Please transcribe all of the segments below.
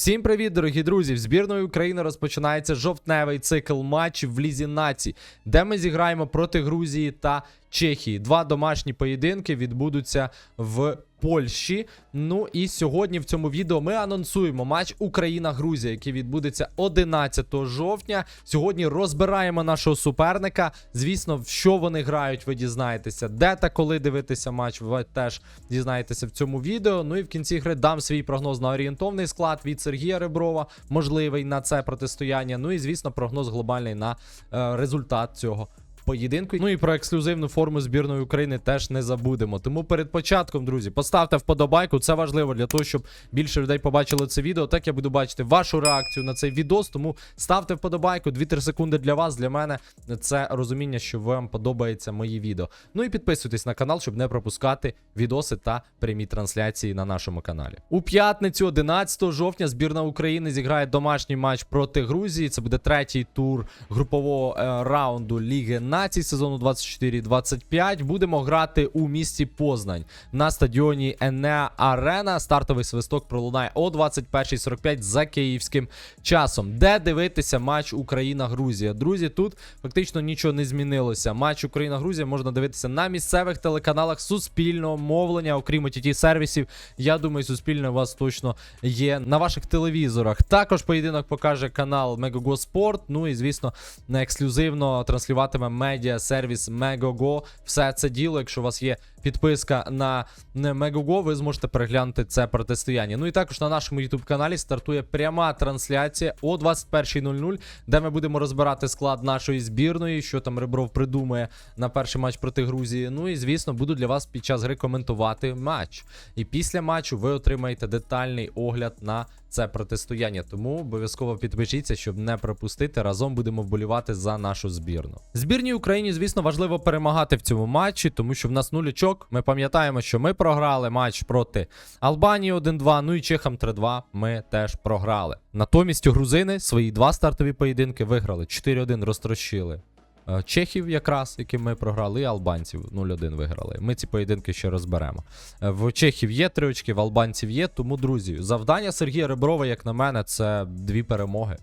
Всім привіт, дорогі друзі! В збірної України розпочинається жовтневий цикл матчів в Лізі націй, де ми зіграємо проти Грузії та Чехії. Два домашні поєдинки відбудуться в Польщі. Ну і сьогодні в цьому відео ми анонсуємо матч Україна-Грузія, який відбудеться 11 жовтня. Сьогодні розбираємо нашого суперника. Звісно, в що вони грають, ви дізнаєтеся. Де та коли дивитися матч, ви теж дізнаєтеся в цьому відео. Ну і в кінці гри дам свій прогноз на орієнтовний склад від Сергія Реброва, можливий на це протистояння. Ну і звісно, прогноз глобальний на е, результат цього. Поєдинку. Ну і про ексклюзивну форму збірної України теж не забудемо. Тому перед початком, друзі, поставте вподобайку. Це важливо для того, щоб більше людей побачили це відео. Так я буду бачити вашу реакцію на цей відос. Тому ставте вподобайку. 2-3 секунди для вас. Для мене це розуміння, що вам подобається мої відео. Ну і підписуйтесь на канал, щоб не пропускати відоси та прямі трансляції на нашому каналі. У п'ятницю, 11 жовтня, збірна України зіграє домашній матч проти Грузії. Це буде третій тур групового е, раунду Ліги націй сезону 24-25. Будемо грати у місті Познань на стадіоні Енеа Арена. Стартовий свисток пролунає о 21.45 за київським часом. Де дивитися матч Україна-Грузія? Друзі, тут фактично нічого не змінилося. Матч Україна-Грузія можна дивитися на місцевих телеканалах суспільного мовлення, окрім ott сервісів. Я думаю, суспільне у вас точно є на ваших телевізорах. Також поєдинок покаже канал Megogo Sport. Ну і звісно, не ексклюзивно транслюватиме медіа сервіс Megogo. Все це діло, якщо у вас є підписка на не, ви зможете переглянути це протистояння. Ну і також на нашому YouTube каналі стартує пряма трансляція о 21.00, де ми будемо розбирати склад нашої збірної, що там Ребров придумає на перший матч проти Грузії. Ну і звісно, буду для вас під час гри коментувати матч. І після матчу ви отримаєте детальний огляд на це протистояння. Тому обов'язково підпишіться, щоб не пропустити. Разом будемо вболівати за нашу збірну. Збірній Україні, звісно, важливо перемагати в цьому матчі, тому що в нас нуль очок. Ми пам'ятаємо, що ми програли матч проти Албанії 1-2, ну і Чехам 3-2 ми теж програли. Натомість грузини свої два стартові поєдинки виграли. 4-1 розтрощили. Е, Чехів, якраз, яким ми програли, і албанців 0-1 виграли. Ми ці поєдинки ще розберемо. Е, В Чехів є три очки, в албанців є. Тому, друзі, завдання Сергія Реброва, як на мене, це дві перемоги.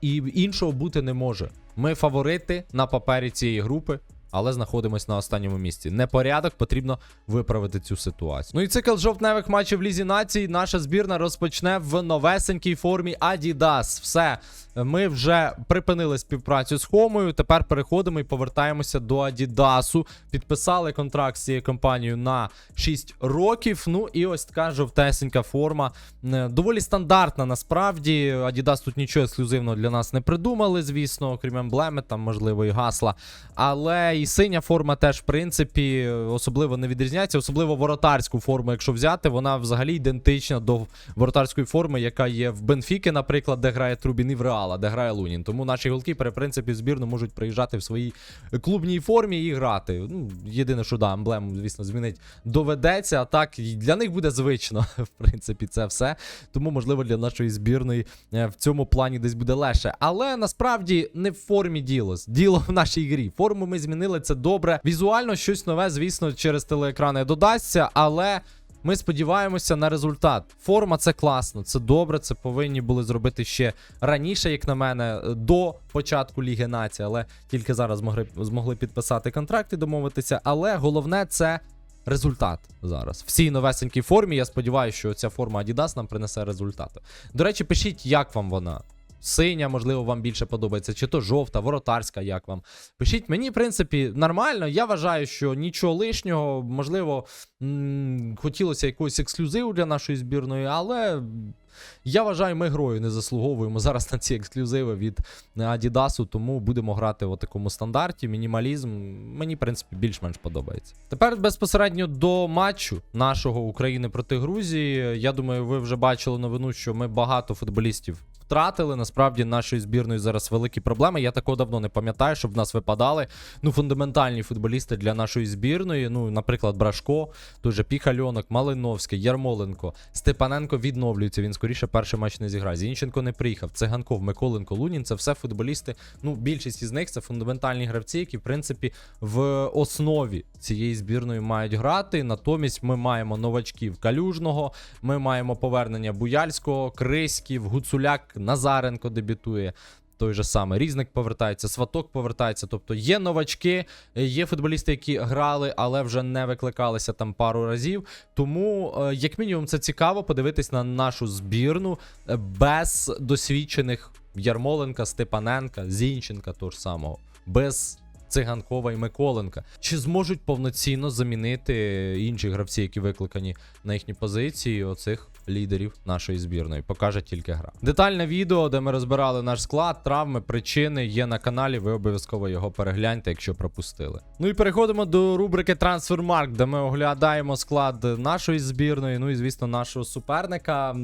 І іншого бути не може. Ми фаворити на папері цієї групи. Але знаходимось на останньому місці. Непорядок, потрібно виправити цю ситуацію. Ну і цикл жовтневих матчів Лізі націй. Наша збірна розпочне в новесенькій формі Adidas. Все, ми вже припинили співпрацю з Хомою. Тепер переходимо і повертаємося до Адідасу. Підписали контракт з цією компанією на 6 років. Ну і ось така жовтесенька форма. Е, Доволі стандартна насправді. Adidas тут нічого ексклюзивного для нас не придумали, звісно, окрім емблеми, там, можливо, і гасла. Але і синя форма теж, в принципі, особливо не відрізняється, особливо воротарську форму, якщо взяти, вона взагалі ідентична до воротарської форми, яка є в Бенфіки, наприклад, де грає Трубін, і в Реала, де грає Лунін. Тому наші голкіпери, в принципі, в збірну можуть приїжджати в своїй клубній формі і грати. Ну, єдине, що да, емблему, звісно, змінить доведеться, а так для них буде звично, в принципі, це все. Тому, можливо, для нашої збірної е, в цьому плані десь буде легше. Але насправді не в формі діло. Діло в нашій грі. Форму ми змінили, це добре. Візуально щось нове, звісно, через телеекрани додасться, але. Ми сподіваємося на результат. Форма це класно, це добре. Це повинні були зробити ще раніше, як на мене, до початку Ліги Нації, але тільки зараз змогли, змогли підписати контракт і домовитися. Але головне це результат зараз. В цій новесенькій формі. Я сподіваюся, що ця форма Adidas нам принесе результати. До речі, пишіть, як вам вона. Синя, можливо, вам більше подобається, чи то жовта, воротарська, як вам. Пишіть мені, в принципі, нормально. Я вважаю, що нічого лишнього, можливо, хотілося якогось ексклюзиву для нашої збірної, але я вважаю, ми грою не заслуговуємо зараз на ці ексклюзиви від Adidas, тому будемо грати в такому стандарті. Мінімалізм мені, в принципі, більш-менш подобається. Тепер безпосередньо до матчу нашого України проти Грузії. Я думаю, ви вже бачили новину, що ми багато футболістів втратили. Насправді нашої збірної зараз великі проблеми. Я такого давно не пам'ятаю, щоб в нас випадали ну, фундаментальні футболісти для нашої збірної. Ну, наприклад, Брашко, той же Піхальонок, Малиновський, Ярмоленко, Степаненко відновлюється. Він скоріше перший матч не зіграє. Зінченко не приїхав. Циганков, Миколенко, Лунін це все футболісти. Ну, більшість із них це фундаментальні гравці, які, в принципі, в основі цієї збірної мають грати. Натомість ми маємо новачків Калюжного, ми маємо повернення Буяльського, Криськів, Гуцуляк, Назаренко дебютує. Той же самий різник повертається, сваток повертається. Тобто є новачки, є футболісти, які грали, але вже не викликалися там пару разів. Тому, е, як мінімум, це цікаво подивитись на нашу збірну е, без досвідчених Ярмоленка, Степаненка, Зінченка того ж самого, без Циганкова і Миколенка. Чи зможуть повноцінно замінити інші гравці, які викликані на їхні позиції, оцих лідерів нашої збірної? Покаже тільки гра. Детальне відео, де ми розбирали наш склад, травми, причини є на каналі. Ви обов'язково його перегляньте, якщо пропустили. Ну і переходимо до рубрики Трансфермарк, де ми оглядаємо склад нашої збірної. Ну і звісно, нашого суперника.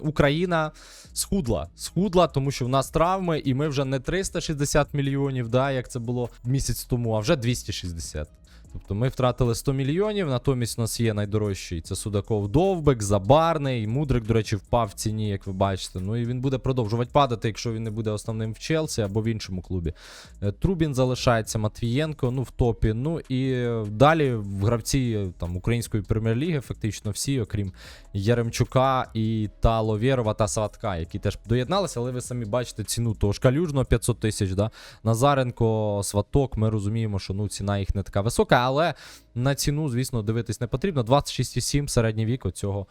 Україна схудла. Схудла, тому що в нас травми, і ми вже не 360 мільйонів, да, як це було місяць тому, а вже 260. Тобто ми втратили 100 мільйонів, натомість у нас є найдорожчий. Це Судаков Довбек, Забарний. Мудрик, до речі, впав в ціні, як ви бачите. Ну і він буде продовжувати падати, якщо він не буде основним в Челсі або в іншому клубі. Е, Трубін залишається, Матвієнко, ну в топі. Ну і е, далі в гравці е, там української прем'єр-ліги, фактично всі, окрім Яремчука і та Ловєрова та Саватка, які теж доєдналися, але ви самі бачите ціну того ж Калюжного 500 тисяч. Да? Назаренко, Сваток. Ми розуміємо, що ну ціна їх не така висока, але на ціну, звісно, дивитись не потрібно. 26,7 середній вік цього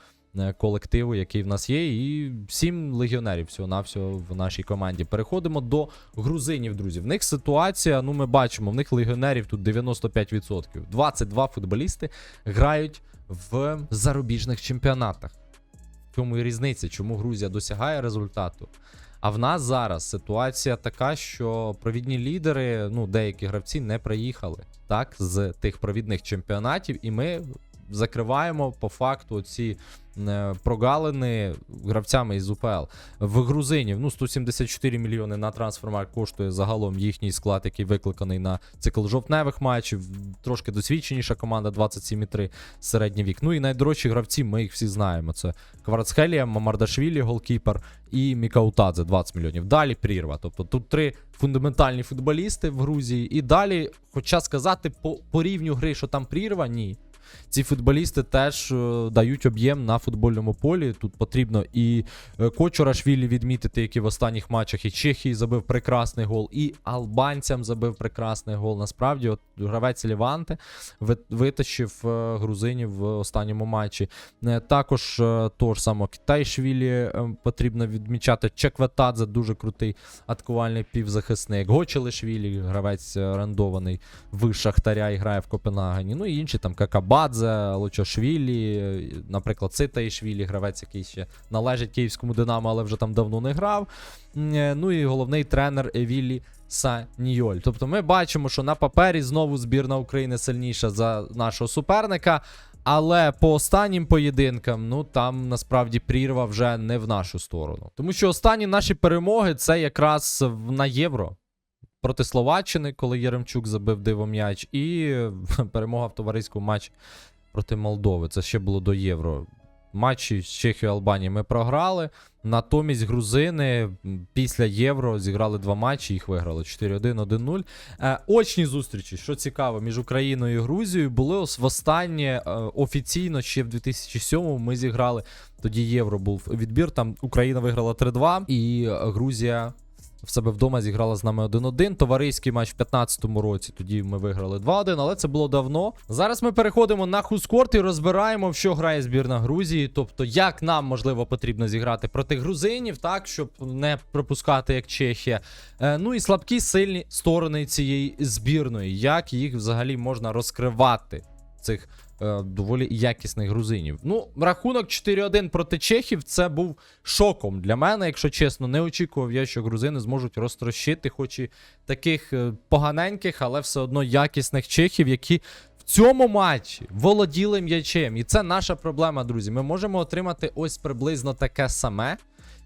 колективу, який в нас є, і 7 легіонерів всього-навсього в нашій команді. Переходимо до грузинів, друзі. В них ситуація, ну ми бачимо, в них легіонерів тут 95%. 22 футболісти грають в зарубіжних чемпіонатах. В чому і різниця, чому Грузія досягає результату. А в нас зараз ситуація така, що провідні лідери, ну деякі гравці не приїхали так з тих провідних чемпіонатів, і ми закриваємо по факту ці е, прогалини гравцями із УПЛ. В грузинів ну 174 мільйони на трансфермарк коштує загалом їхній склад, який викликаний на цикл жовтневих матчів. Трошки досвідченіша команда 27,3 середній вік. Ну і найдорожчі гравці, ми їх всі знаємо. Це Кварцхелія, Мамардашвілі, голкіпер і Мікаутадзе 20 мільйонів. Далі прірва. Тобто тут три фундаментальні футболісти в Грузії. І далі, хоча сказати, по, по рівню гри, що там прірва, ні. Ці футболісти теж е, дають об'єм на футбольному полі. Тут потрібно і е, Кочурашвілі відмітити, який в останніх матчах і Чехії забив прекрасний гол, і албанцям забив прекрасний гол. Насправді, от гравець Ліванте витащив е, грузинів в останньому матчі. Також того ж самого Китайшвілі потрібно відмічати. Чекветадзе дуже крутий атакувальний півзахисник. Гочелишвілі, гравець орендований в Шахтаря і грає в Копенгагені. Ну і інші там Какабадзе, Лочошвілі, е, наприклад, Цитаїшвілі, гравець, який ще належить київському Динамо, але вже там давно не грав. Е, Ну і головний тренер Евілі Санійоль. Тобто ми бачимо, що на папері знову збірна України сильніша за нашого суперника. Але по останнім поєдинкам, ну там насправді прірва вже не в нашу сторону. Тому що останні наші перемоги це якраз на євро проти Словаччини, коли Яремчук забив дивом'яч, і перемога в товариському матчі проти Молдови. Це ще було до євро. Матчі з Чехією і Албанією ми програли. Натомість грузини після євро зіграли два матчі, їх виграли 4-1, 1-0. Е, очні зустрічі, що цікаво, між Україною і Грузією були ос- востаннє е, офіційно ще в 2007-му ми зіграли. Тоді євро був відбір. Там Україна виграла 3-2, і Грузія в себе вдома зіграла з нами 1-1. Товариський матч в 15-му році. Тоді ми виграли 2-1, але це було давно. Зараз ми переходимо на хускорт і розбираємо, в що грає збірна Грузії. Тобто, як нам можливо потрібно зіграти проти грузинів, так щоб не пропускати як Чехія. Е, ну і слабкі сильні сторони цієї збірної. Як їх взагалі можна розкривати? Цих е, доволі якісних грузинів. Ну, рахунок 4-1 проти чехів це був шоком для мене, якщо чесно. Не очікував я, що грузини зможуть розтрощити, хоч і таких е, поганеньких, але все одно якісних чехів, які. Цьому матчі володіли м'ячем. І це наша проблема, друзі. Ми можемо отримати ось приблизно таке саме,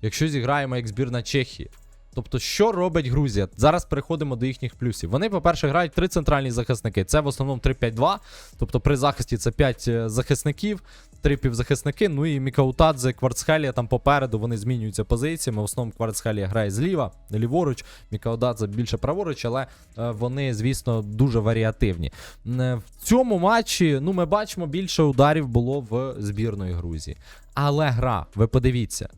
якщо зіграємо як збірна Чехії. Тобто, що робить Грузія? Зараз переходимо до їхніх плюсів. Вони, по-перше, грають три центральні захисники. Це в основному 3-5-2. Тобто при захисті це 5 захисників, три півзахисники. Ну і Мікаутадзе, Кварцхелія там попереду вони змінюються позиціями. В основному Кварцхелія грає зліва, ліворуч, Мікаутадзе більше праворуч, але е, вони, звісно, дуже варіативні. Е, В цьому матчі ну, ми бачимо, більше ударів було в збірної Грузії. Але гра, ви подивіться.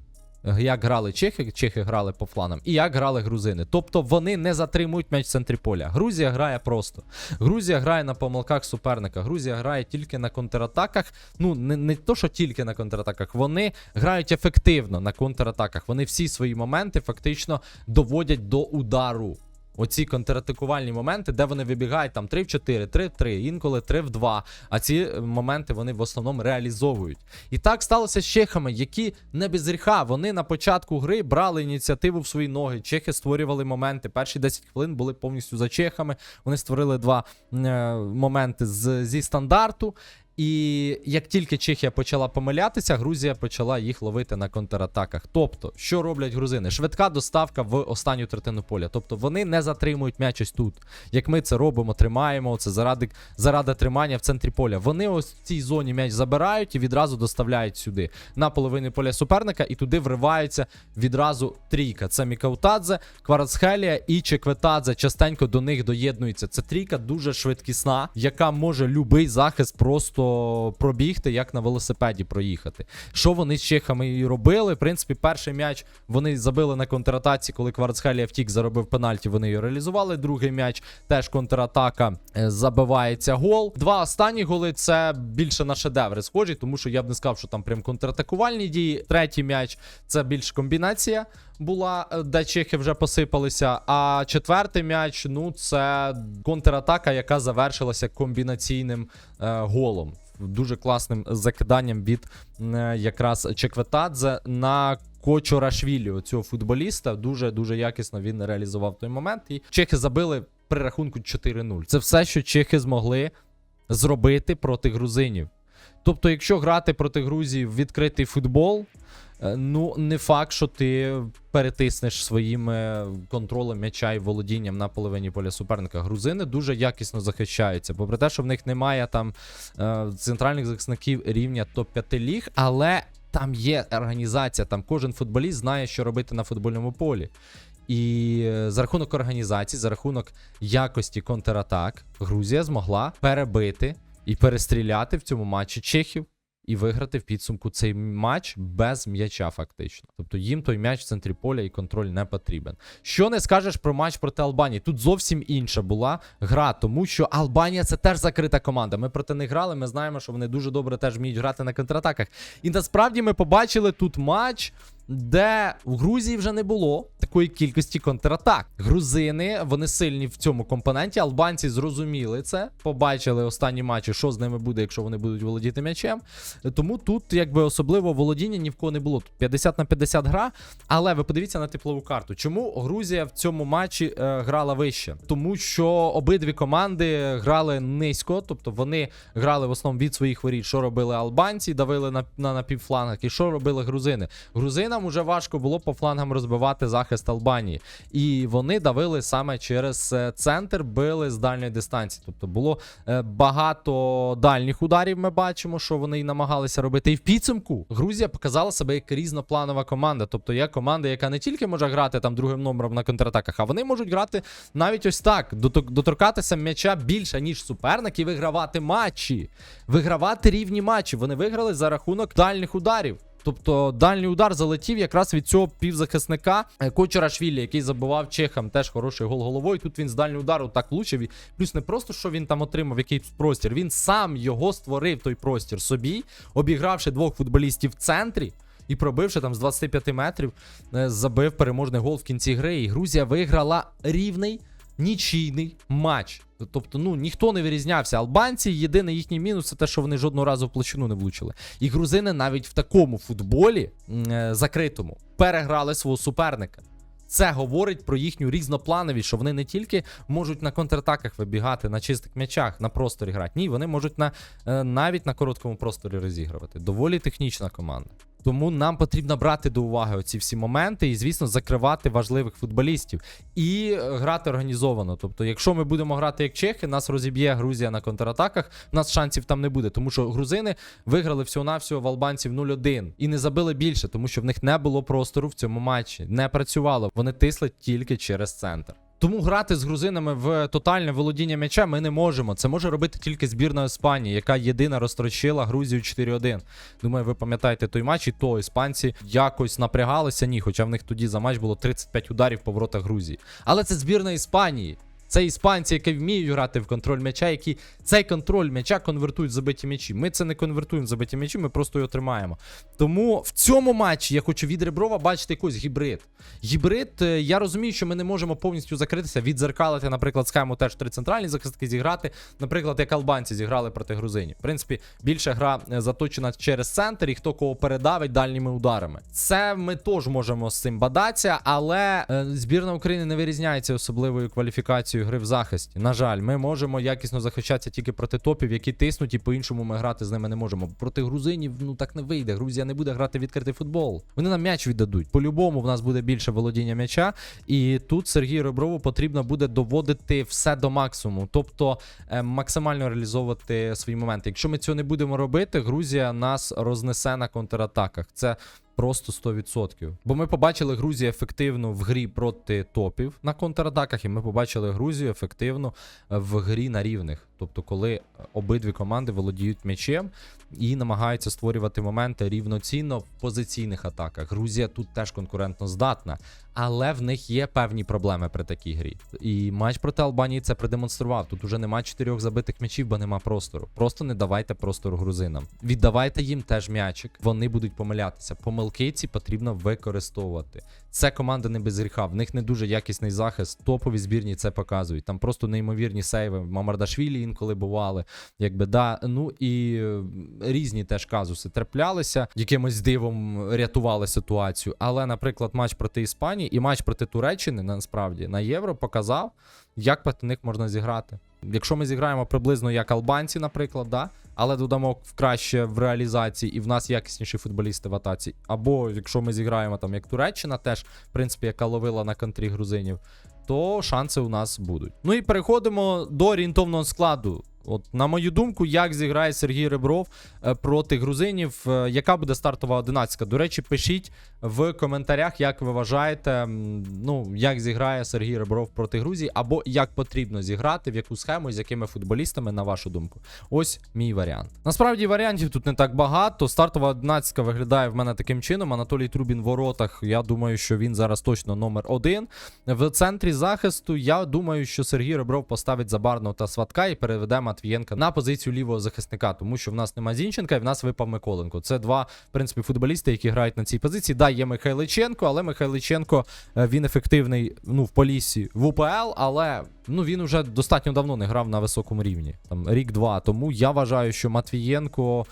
Як грали чехи, чехи грали по фланам, і як грали грузини. Тобто вони не затримують м'яч в центрі поля. Грузія грає просто. Грузія грає на помилках суперника. Грузія грає тільки на контратаках. Ну, не, не то, що тільки на контратаках. Вони грають ефективно на контратаках. Вони всі свої моменти фактично доводять до удару. Оці контратакувальні моменти, де вони вибігають там 3 в 4, 3 в 3, інколи 3 в 2. А ці е, моменти вони в основному реалізовують. І так сталося з чехами, які не без гріха. Вони на початку гри брали ініціативу в свої ноги. Чехи створювали моменти. Перші 10 хвилин були повністю за чехами. Вони створили два е, моменти з, зі стандарту. І як тільки Чехія почала помилятися, Грузія почала їх ловити на контратаках. Тобто, що роблять грузини? Швидка доставка в останню третину поля. Тобто вони не затримують м'яч ось тут. Як ми це робимо, тримаємо це заради, заради тримання в центрі поля. Вони ось в цій зоні м'яч забирають і відразу доставляють сюди на половину поля суперника, і туди вривається відразу трійка. Це Мікаутадзе, Кварацхелія і Чекветадзе. Частенько до них доєднується. Це трійка дуже швидкісна, яка може любий захист просто пробігти, як на велосипеді проїхати. Що вони з чехами і робили? В принципі, перший м'яч вони забили на контратаці, коли Кварцхелія втік, заробив пенальті. Вони його реалізували. Другий м'яч теж контратака е, забивається гол. Два останні голи це більше на шедеври схожі, тому що я б не сказав, що там прям контратакувальні дії. Третій м'яч це більш комбінація. Була, е, де чехи вже посипалися. А четвертий м'яч ну це контратака, яка завершилася комбінаційним е, голом. Дуже класним закиданням від е, якраз Чекветадзе на Кочорашвілі, цього футболіста. Дуже дуже якісно він реалізував той момент. І чехи забили при рахунку 4-0. Це все, що чехи змогли зробити проти грузинів. Тобто, якщо грати проти Грузії в відкритий футбол, ну не факт, що ти перетиснеш своїм е, контролем м'яча і володінням на половині поля суперника. Грузини дуже якісно захищаються. Попри те, що в них немає там е, центральних захисників рівня топ-5 ліг, але там є організація, там кожен футболіст знає, що робити на футбольному полі. І е, за рахунок організації, за рахунок якості контратак, Грузія змогла перебити і перестріляти в цьому матчі чехів і виграти в підсумку цей матч без м'яча, фактично. Тобто їм той м'яч в центрі поля і контроль не потрібен. Що не скажеш про матч проти Албанії? Тут зовсім інша була гра, тому що Албанія це теж закрита команда. Ми проти них грали. Ми знаємо, що вони дуже добре теж вміють грати на контратаках. І насправді ми побачили тут матч. Де в Грузії вже не було такої кількості контратак. Грузини вони сильні в цьому компоненті. Албанці зрозуміли це, побачили останні матчі, що з ними буде, якщо вони будуть володіти м'ячем. Тому тут, якби особливо володіння ні в кого не було. Тут 50 на 50 гра. Але ви подивіться на теплову карту. Чому Грузія в цьому матчі е, грала вище? Тому що обидві команди грали низько, тобто вони грали в основному від своїх воріт, що робили албанці, давили на, на, на півфлангах, і що робили грузини. Грузинам уже важко було по флангам розбивати захист Албанії. І вони давили саме через е, центр, били з дальньої дистанції. Тобто було е, багато дальніх ударів. Ми бачимо, що вони і намагалися робити. І в підсумку Грузія показала себе як різнопланова команда. Тобто є команда, яка не тільки може грати там другим номером на контратаках, а вони можуть грати навіть ось так, доторкатися м'яча більше, ніж суперник, і вигравати матчі. Вигравати рівні матчі. Вони виграли за рахунок дальніх ударів. Тобто дальній удар залетів якраз від цього півзахисника е, Кочерашвілі, який забивав чехам теж хороший гол головою. Тут він з дальнього удару так влучив. Плюс не просто що він там отримав якийсь простір, він сам його створив той простір собі, обігравши двох футболістів в центрі. І пробивши там з 25 метрів, е, забив переможний гол в кінці гри. І Грузія виграла рівний нічийний матч. Тобто, ну ніхто не вирізнявся. Албанці єдиний їхній мінус це те, що вони жодного разу в площину не влучили. І грузини навіть в такому футболі е, закритому переграли свого суперника. Це говорить про їхню різноплановість, що вони не тільки можуть на контратаках вибігати, на чистих м'ячах, на просторі грати. Ні, вони можуть на, е, навіть на короткому просторі розігрувати. Доволі технічна команда. Тому нам потрібно брати до уваги оці всі моменти і, звісно, закривати важливих футболістів і е, грати організовано. Тобто, якщо ми будемо грати як чехи, нас розіб'є Грузія на контратаках, у нас шансів там не буде, тому що грузини виграли всього-навсього в албанців 0-1 і не забили більше, тому що в них не було простору в цьому матчі, не працювало. Вони тисли тільки через центр. Тому грати з грузинами в тотальне володіння м'яча ми не можемо. Це може робити тільки збірна Іспанії, яка єдина розтрощила Грузію 4-1. Думаю, ви пам'ятаєте той матч, і то іспанці якось напрягалися. Ні, хоча в них тоді за матч було 35 ударів по воротах Грузії. Але це збірна Іспанії. Це іспанці, які вміють грати в контроль м'яча, які цей контроль м'яча конвертують в забиті м'ячі. Ми це не конвертуємо в забиті м'ячі, ми просто його тримаємо. Тому в цьому матчі я хочу від Реброва бачити якийсь гібрид. Гібрид, е, я розумію, що ми не можемо повністю закритися, відзеркалити, наприклад, схему теж три центральні захисники зіграти, наприклад, як албанці зіграли проти грузинів. В принципі, більше гра е, заточена через центр і хто кого передавить дальніми ударами. Це ми теж можемо з цим бадатися, але е, збірна України не вирізняється особливою кваліфікацією гри в захисті. На жаль, ми можемо якісно захищатися тільки проти топів, які тиснуть, і по-іншому ми грати з ними не можемо. Проти грузинів ну так не вийде. Грузія не буде грати відкритий футбол. Вони нам м'яч віддадуть. По-любому в нас буде більше володіння м'яча. І тут Сергію Реброву потрібно буде доводити все до максимуму, тобто е, максимально реалізовувати свої моменти. Якщо ми цього не будемо робити, Грузія нас рознесе на контратаках. Це просто 100%. Бо ми побачили Грузію ефективно в грі проти топів на контратаках, і ми побачили Грузію ефективно е, в грі на рівних. Тобто, коли е, обидві команди володіють м'ячем і намагаються створювати моменти рівноцінно в позиційних атаках. Грузія тут теж конкурентно здатна, але в них є певні проблеми при такій грі. І матч проти Албанії це продемонстрував. Тут уже нема чотирьох забитих м'ячів, бо нема простору. Просто не давайте простору грузинам. Віддавайте їм теж м'ячик. Вони будуть помилятися. Помилки ці потрібно використовувати. Це команда не без гріха. В них не дуже якісний захист. Топові збірні це показують. Там просто неймовірні сейви. Мамардашвілі інколи бували. Якби да. Ну і е, різні теж казуси траплялися, якимось дивом рятували ситуацію. Але, наприклад, матч проти Іспанії і матч проти Туреччини насправді на євро показав, як проти них можна зіграти. Якщо ми зіграємо приблизно як албанці, наприклад, да, але додамо краще в реалізації, і в нас якісніші футболісти в атаці. Або якщо ми зіграємо там як Туреччина, теж, в принципі, яка ловила на контрі грузинів, то шанси у нас будуть. Ну і переходимо до орієнтовного складу. От, на мою думку, як зіграє Сергій Ребров е, проти грузинів, е, яка буде стартова одинадцятка? До речі, пишіть в коментарях, як ви вважаєте, ну як зіграє Сергій Ребров проти Грузії, або як потрібно зіграти, в яку схему, з якими футболістами, на вашу думку. Ось мій варіант. Насправді варіантів тут не так багато. Стартова одинадцятка виглядає в мене таким чином. Анатолій Трубін в воротах. Я думаю, що він зараз точно номер один. В центрі захисту я думаю, що Сергій Ребров поставить Забарного та Сватка і переведе Матвієнка на позицію лівого захисника, тому що в нас нема Зінченка і в нас випав Миколенко. Це два, в принципі, футболісти, які грають на цій позиції. Да, є Михайличенко, але Михайличенко е, він ефективний ну, в полісі в УПЛ, але ну він уже достатньо давно не грав на високому рівні. Там рік-два. Тому я вважаю, що Матвієнко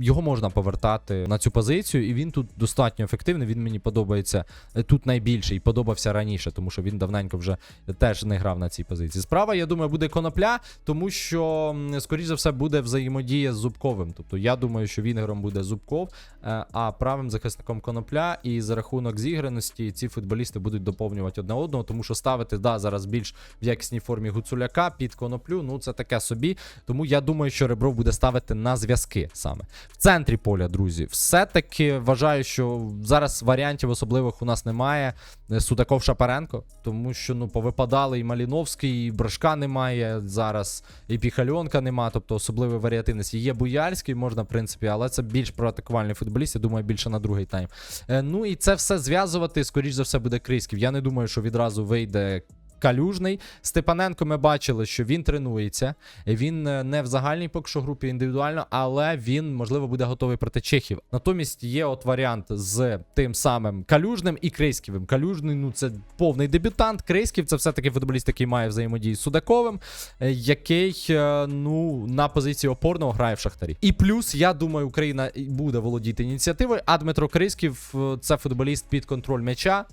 його можна повертати на цю позицію, і він тут достатньо ефективний. Він мені подобається е, тут найбільше і подобався раніше, тому що він давненько вже теж не грав на цій позиції. Справа, я думаю, буде конопля, тому що, скоріш за все, буде взаємодія з Зубковим. Тобто я думаю, що Вінгером буде Зубков, е, а правим захисником конопля. І за рахунок зіграності ці футболісти будуть доповнювати одне одного, тому що ставити да, зараз більш в якісній формі Гуцуляка під коноплю. Ну це таке собі. Тому я думаю, що Ребров буде ставити на зв'язки саме в центрі поля, друзі. Все-таки вважаю, що зараз варіантів особливих у нас немає. Е, Судаков Шапаренко, тому що ну повипадали і Маліновський, і Брашка немає зараз, і Піхальонка нема, тобто особливої варіативності. Є Буяльський, можна, в принципі, але це більш проатакувальний футболіст, я думаю, більше на другий тайм. Е, ну і це все зв'язувати, скоріш за все, буде Криськів. Я не думаю, що відразу вийде. Калюжний. Степаненко ми бачили, що він тренується. Він е, не в загальній поки що групі індивідуально, але він, можливо, буде готовий проти чехів. Натомість є от варіант з тим самим Калюжним і Крейськівим. Калюжний, ну це повний дебютант. Крейськів це все-таки футболіст, який має взаємодію з Судаковим, е, який е, ну на позиції опорного грає в Шахтарі. І плюс, я думаю, Україна буде володіти ініціативою. А Дмитро Крейськів це футболіст під контроль м'яча,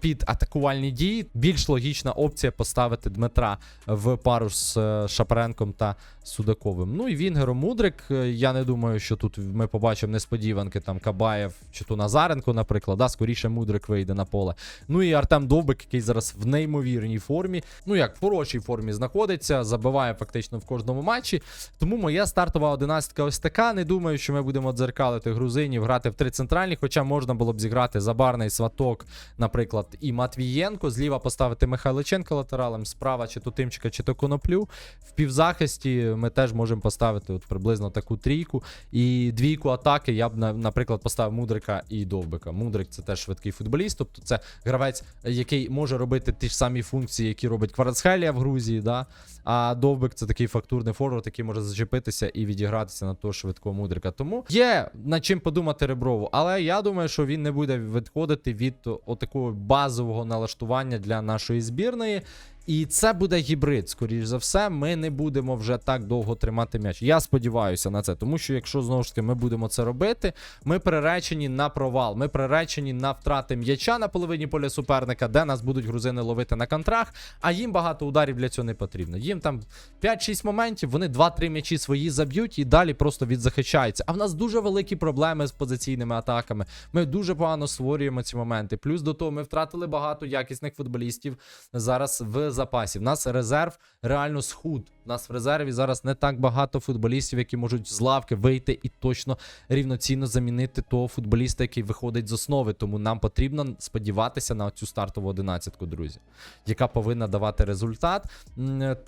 під атакувальні дії. Більш логічна опція поставити Дмитра в пару з е, Шапаренком та Судаковим. Ну і Вінгеро Мудрик. е, Я не думаю, що тут ми побачимо несподіванки там Кабаєв чи то Назаренко, наприклад. Да, скоріше Мудрик вийде на поле. Ну і Артем Довбик, який зараз в неймовірній формі. Ну як в хорошій формі знаходиться, забиває фактично в кожному матчі. Тому моя стартова одинадцятка ось така. Не думаю, що ми будемо дзеркалити грузинів, грати в три центральні, хоча можна було б зіграти Забарний, Сваток, наприклад, і Матвієнко. Зліва поставити Михайличенка латералем, справа чи то Тимчика, чи то Коноплю. В півзахисті ми теж можемо поставити от приблизно таку трійку. І двійку атаки я б, наприклад, поставив Мудрика і Довбика. Мудрик це теж швидкий футболіст, тобто це гравець, який може робити ті ж самі функції, які робить Кварацхелія в Грузії. Да? А Довбик це такий фактурний форвард, який може зачепитися і відігратися на того швидкого мудрика. Тому є над чим подумати Реброву, але я думаю, що він не буде відходити від отакого базового налаштування для нашої збірної. І це буде гібрид, скоріш за все. Ми не будемо вже так довго тримати м'яч. Я сподіваюся на це, тому що якщо знову ж таки ми будемо це робити, ми приречені на провал. Ми приречені на втрати м'яча на половині поля суперника, де нас будуть грузини ловити на контрах. А їм багато ударів для цього не потрібно. Їм там 5-6 моментів, вони 2-3 м'ячі свої заб'ють і далі просто відзахищаються. А в нас дуже великі проблеми з позиційними атаками. Ми дуже погано створюємо ці моменти. Плюс до того, ми втратили багато якісних футболістів зараз в запасі. В нас резерв реально схуд. У нас в резерві зараз не так багато футболістів, які можуть з лавки вийти і точно рівноцінно замінити того футболіста, який виходить з основи. Тому нам потрібно сподіватися на цю стартову одинадцятку, друзі, яка повинна давати результат.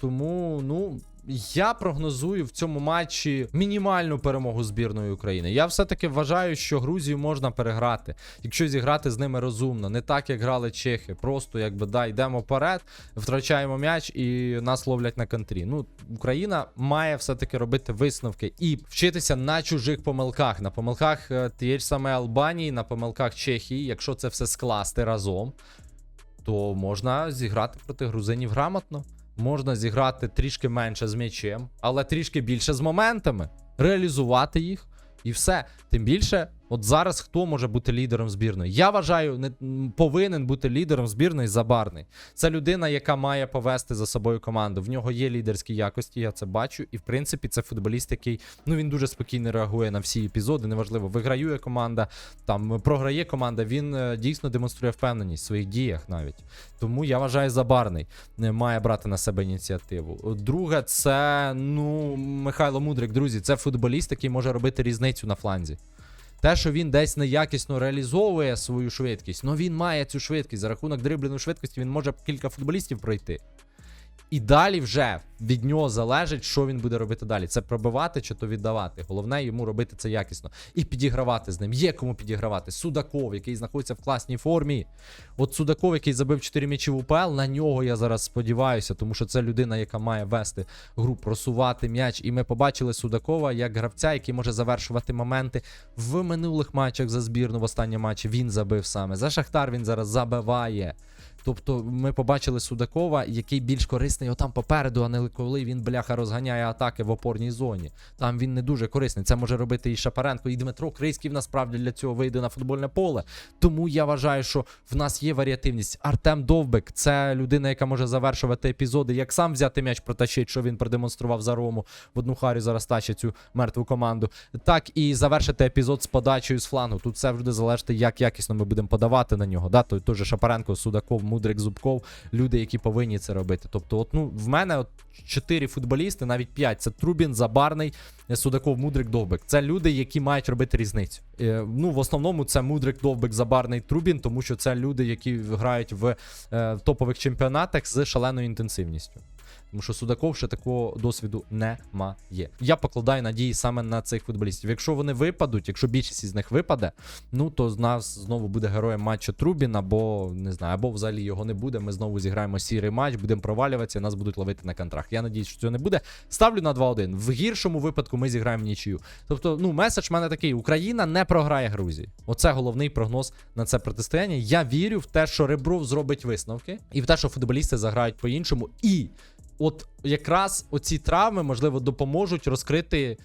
Тому, ну. Я прогнозую в цьому матчі мінімальну перемогу збірної України. Я все-таки вважаю, що Грузію можна переграти, якщо зіграти з ними розумно, не так, як грали чехи. Просто якби да, йдемо вперед, втрачаємо м'яч і нас ловлять на контрі. Ну, Україна має все-таки робити висновки і вчитися на чужих помилках, на помилках е, тієї ж саме Албанії, на помилках Чехії. Якщо це все скласти разом, то можна зіграти проти грузинів грамотно. Можна зіграти трішки менше з м'ячем, але трішки більше з моментами, реалізувати їх і все. Тим більше, от зараз хто може бути лідером збірної? Я вважаю, не повинен бути лідером збірної Забарний. Це людина, яка має повести за собою команду. В нього є лідерські якості, я це бачу. І в принципі, це футболіст, який ну він дуже спокійно реагує на всі епізоди. Неважливо, виграює команда, там програє команда. Він е, дійсно демонструє впевненість в своїх діях навіть. Тому я вважаю, Забарний не має брати на себе ініціативу. Друге, це ну Михайло Мудрик, друзі, це футболіст, який може робити різницю на фланзі. Те, що він десь неякісно реалізовує свою швидкість, ну він має цю швидкість. За рахунок дриблену швидкості він може кілька футболістів пройти. І далі вже від нього залежить, що він буде робити далі. Це пробивати чи то віддавати. Головне йому робити це якісно. І підігравати з ним. Є кому підігравати. Судаков, який знаходиться в класній формі. От Судаков, який забив 4 м'ячі в УПЛ, на нього я зараз сподіваюся, тому що це людина, яка має вести гру, просувати м'яч. І ми побачили Судакова як гравця, який може завершувати моменти в минулих матчах за збірну. В останньому матчі він забив саме. За Шахтар він зараз забиває. Тобто ми побачили Судакова, який більш корисний отам попереду, а не коли він бляха розганяє атаки в опорній зоні. Там він не дуже корисний. Це може робити і Шапаренко, і Дмитро Крийський насправді для цього вийде на футбольне поле. Тому я вважаю, що в нас є варіативність. Артем Довбик це людина, яка може завершувати епізоди, як сам взяти м'яч протащить, що він продемонстрував за Рому в одну харі зараз тащить цю мертву команду. Так і завершити епізод з подачею з флангу. Тут все буде залежати, як якісно ми будемо подавати на нього. Да? Той же Шапаренко, Судаков, Мудрик, Зубков, люди, які повинні це робити. Тобто, от, ну, в мене от 4 футболісти, навіть 5, Це Трубін, Забарний, Судаков, Мудрик, Довбик. Це люди, які мають робити різницю. Е, ну, в основному це Мудрик, Довбик, Забарний, Трубін, тому що це люди, які грають в е, топових чемпіонатах з шаленою інтенсивністю. Тому що Судаков ще такого досвіду немає. Я покладаю надії саме на цих футболістів. Якщо вони випадуть, якщо більшість із них випаде, ну то з нас знову буде героєм матчу Трубін, або не знаю, або взагалі його не буде. Ми знову зіграємо сірий матч, будемо провалюватися, нас будуть ловити на контракт. Я надіюсь, що цього не буде. Ставлю на 2-1. В гіршому випадку ми зіграємо нічию. Тобто, ну, меседж в мене такий: Україна не програє Грузії. Оце головний прогноз на це протистояння. Я вірю в те, що Ребров зробить висновки, і в те, що футболісти заграють по-іншому. І от якраз оці травми, можливо, допоможуть розкрити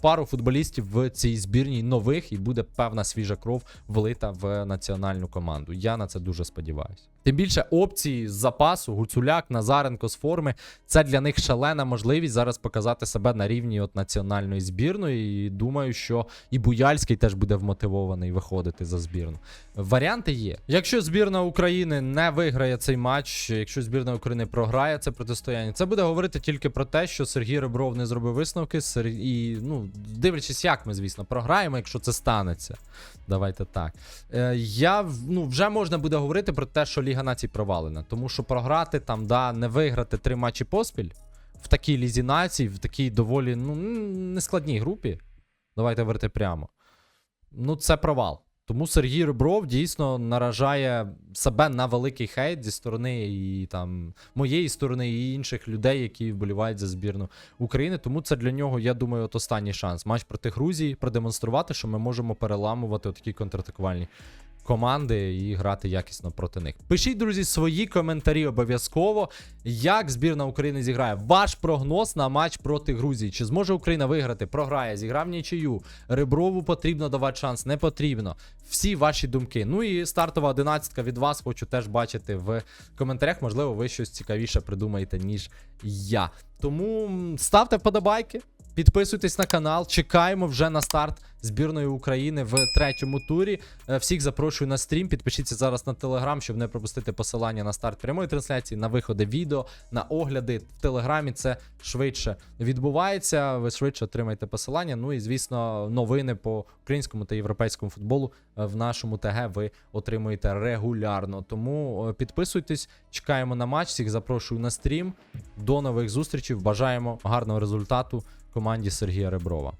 пару футболістів в цій збірній нових, і буде певна свіжа кров влита в національну команду. Я на це дуже сподіваюся. Тим більше опції з запасу, Гуцуляк, Назаренко з форми. Це для них шалена можливість зараз показати себе на рівні от національної збірної. І думаю, що і Буяльський теж буде вмотивований виходити за збірну. Варіанти є. Якщо збірна України не виграє цей матч, якщо збірна України програє це протистояння, це буде говорити тільки про те, що Сергій Ребров не зробив висновки. І ну, дивлячись, як ми, звісно, програємо, якщо це станеться. Давайте так. Е, я ну, вже можна буде говорити про те, що Ліга націй провалена. Тому що програти там, да, не виграти три матчі поспіль в такій лізі націй, в такій доволі ну, нескладній групі. Давайте говорити прямо. Ну, це провал. Тому Сергій Ребров дійсно наражає себе на великий хейт зі сторони і там моєї сторони, і інших людей, які вболівають за збірну України. Тому це для нього, я думаю, от останній шанс. Матч проти Грузії продемонструвати, що ми можемо переламувати такі контратакувальні команди і грати якісно проти них. Пишіть, друзі, свої коментарі обов'язково. Як збірна України зіграє? Ваш прогноз на матч проти Грузії. Чи зможе Україна виграти? Програє, зіграв нічию. Реброву потрібно давати шанс, не потрібно. Всі ваші думки. Ну і стартова одинадцятка від вас хочу теж бачити в коментарях. Можливо, ви щось цікавіше придумаєте, ніж я. Тому ставте вподобайки. Підписуйтесь на канал, чекаємо вже на старт збірної України в третьому турі. Е, Всіх запрошую на стрім. Підпишіться зараз на телеграм, щоб не пропустити посилання на старт прямої трансляції, на виходи відео, на огляди в телеграмі. Це швидше відбувається. Ви швидше отримаєте посилання. Ну і звісно, новини по українському та європейському футболу е, в нашому ТГ ви отримуєте регулярно. Тому е, підписуйтесь, чекаємо на матч. Всіх запрошую на стрім. До нових зустрічей. Бажаємо гарного результату команді Сергія Реброва.